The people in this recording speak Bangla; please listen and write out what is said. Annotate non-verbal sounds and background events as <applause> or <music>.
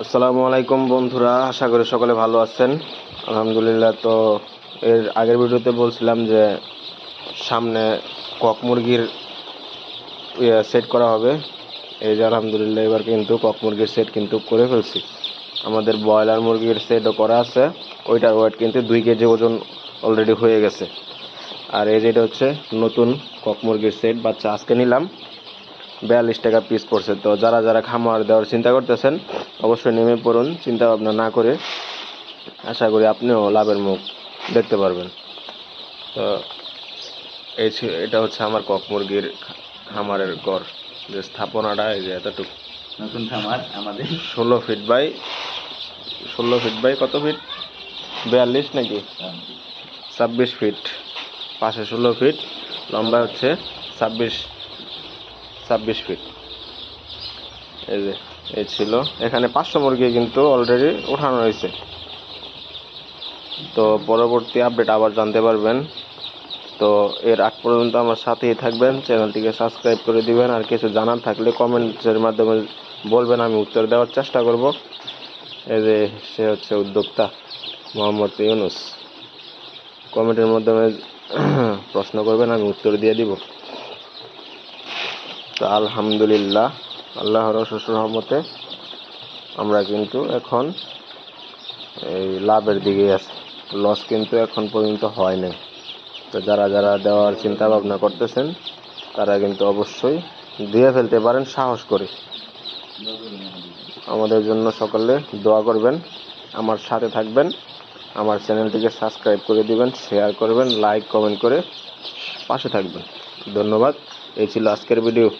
আসসালামু আলাইকুম বন্ধুরা, আশা করি সকলে ভালো আছেন। আলহামদুলিল্লাহ তো এর আগের ভিডিওতে বলছিলাম যে সামনে কক মুরগির সেট করা হবে। এই যে আলহামদুলিল্লাহ এবার কিন্তু কক মুরগির সেট কিন্তু করে ফেলছি। আমাদের ব্রয়লার মুরগির সেটও করা আছে। ওইটার ওয়েট কিন্তু দুই কেজি ওজন অলরেডি হয়ে গেছে। আর এই যেটা হচ্ছে নতুন কক মুরগির সেট বাচ্চা আজকে নিলাম। বিয়াল্লিশ টাকা পিস পড়ছে। তো যারা যারা খামার দেওয়ার চিন্তা করতেছেন অবশ্যই নেমে পড়ুন চিন্তা ভাবনা না করে আশা করি আপনিও লাভের মুখ দেখতে পারবেন। তো এই এটা হচ্ছে আমার কক মুরগির খামারের ঘর। যে স্থাপনাটা এই যে এতটুকু। নতুন খামার আমাদের। ষোলো ফিট বাই ষোলো ফিট বাই কত ফিট বিয়াল্লিশ নাকি? ছাব্বিশ ফিট পাশে ষোলো ফিট লম্বা হচ্ছে ছাব্বিশ ছাব্বিশ ফিট এই যে, এই ছিল। এখানে পাঁচশো মুরগি কিন্তু অলরেডি উঠানো হয়েছে। তো পরবর্তী আপডেট আবার জানতে পারবেন। তো এর আগ পর্যন্ত আমার সাথেই থাকবেন। চ্যানেলটিকে সাবস্ক্রাইব করে দিবেন। আর কিছু জানার থাকলে কমেন্টসের মাধ্যমে বলবেন, আমি উত্তর দেওয়ার চেষ্টা করব। এই যে, সে হচ্ছে উদ্যোক্তা মোহাম্মদ ইউনুস। কমেন্টের মাধ্যমে <clears throat> প্রশ্ন করবেন, আমি উত্তর দিয়ে দিব। তো আলহামদুলিল্লাহ, আল্লাহর রহমতে আমরা কিন্তু এখন এই লাভের দিকে আছি। লস কিন্তু এখন পর্যন্ত হয় নাই। তো যারা যারা দেওয়ার চিন্তা ভাবনা করতেছেন, তারা কিন্তু অবশ্যই দিয়ে ফেলতে পারেন, সাহস করে। আমাদের জন্য সকলে দোয়া করবেন, আমার সাথে থাকবেন, আমার চ্যানেলটিকে সাবস্ক্রাইব করে দিবেন শেয়ার করবেন লাইক কমেন্ট করে পাশে থাকবেন। ধন্যবাদ। এই ছিল আজকের ভিডিও